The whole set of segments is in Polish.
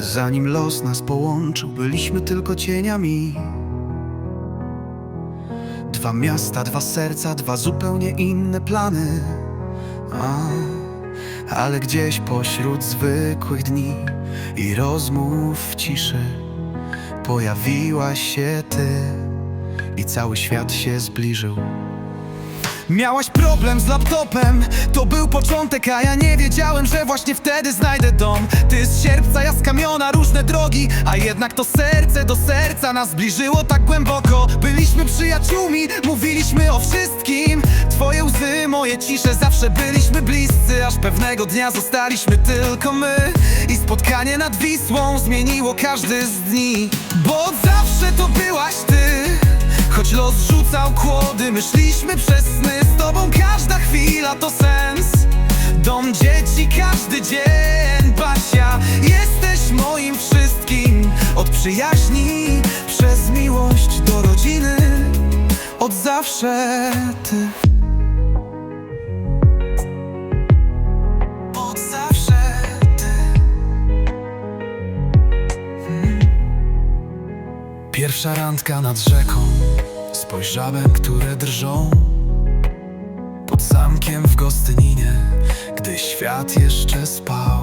Zanim los nas połączył, byliśmy tylko cieniami. Dwa miasta, dwa serca, dwa zupełnie inne plany. A, ale gdzieś pośród zwykłych dni i rozmów w ciszy pojawiłaś się ty i cały świat się zbliżył. Miałaś problem z laptopem, to był początek, a ja nie wiedziałem, że właśnie wtedy znajdę dom. Ty z sierpca, ja z kamiona, różne drogi, a jednak to serce do serca nas zbliżyło tak głęboko. Byliśmy przyjaciółmi, mówiliśmy o wszystkim. Twoje łzy, moje cisze, zawsze byliśmy bliscy, aż pewnego dnia zostaliśmy tylko my. I spotkanie nad Wisłą zmieniło każdy z dni, bo zawsze to byłaś ty. Choć los rzucał kłody, my szliśmy przez sny. Z tobą każda chwila to sens. Dom dzieci, każdy dzień. Basia, jesteś moim wszystkim. Od przyjaźni przez miłość do rodziny. Od zawsze ty Pierwsza randka nad rzeką. Spojrzałem, które drżą. Pod zamkiem w Gostyninie Gdy świat jeszcze spał.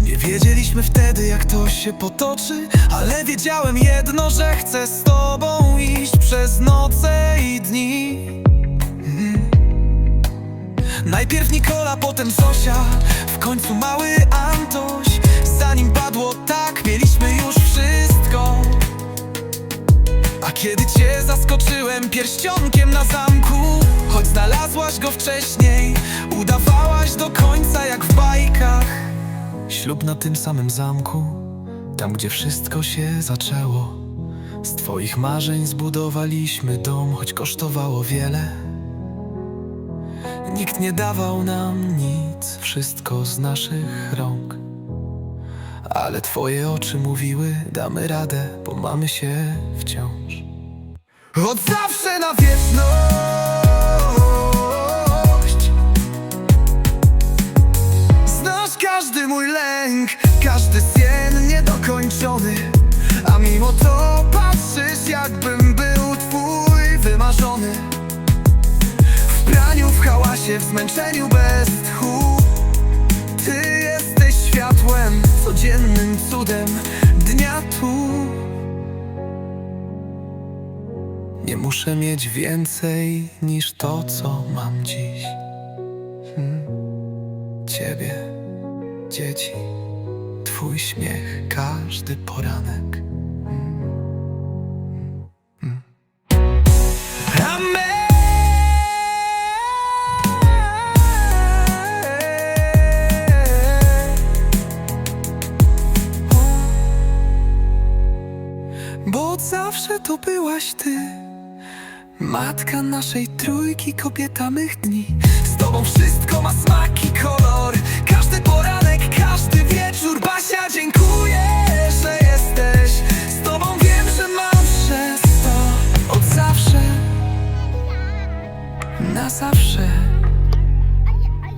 Nie wiedzieliśmy wtedy jak to się potoczy Ale wiedziałem jedno, że chcę z tobą iść Przez noce i dni. Mhm. Najpierw Nikola, potem Zosia W końcu mały Antoś Zanim kiedy cię zaskoczyłem pierścionkiem na zamku Choć znalazłaś go wcześniej Udawałaś do końca jak w bajkach. Ślub na tym samym zamku Tam gdzie wszystko się zaczęło. Z twoich marzeń zbudowaliśmy dom Choć kosztowało wiele. Nikt nie dawał nam nic, wszystko z naszych rąk. Ale twoje oczy mówiły, damy radę, bo mamy się wciąż. Od zawsze na wieczność. Znasz każdy mój lęk, każdy sen niedokończony. A mimo to patrzysz jakbym był twój wymarzony. W praniu, w hałasie, w zmęczeniu bez tchu. Ty jesteś światłem, codziennym cudem dnia tu. Nie muszę mieć więcej niż to, co mam dziś. Hmm. Ciebie, dzieci, twój śmiech, każdy poranek zawsze to byłaś ty. Matka naszej trójki, kobieta mych dni. Z tobą wszystko ma smak i kolor. Każdy poranek, każdy wieczór Basia, dziękuję, że jesteś. Z tobą wiem, że mam przez to Od zawsze. Na zawsze. A, ja- a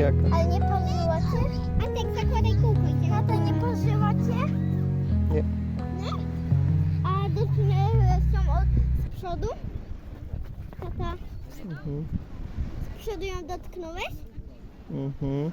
jaka. Ale nie pożyła cię? Antek, zakładaj kółko. No to nie pożyła cię? Nie. Nie? A dotknę są od z przodu? Tata, Mhm. z przodu ją dotknąłeś? Mhm.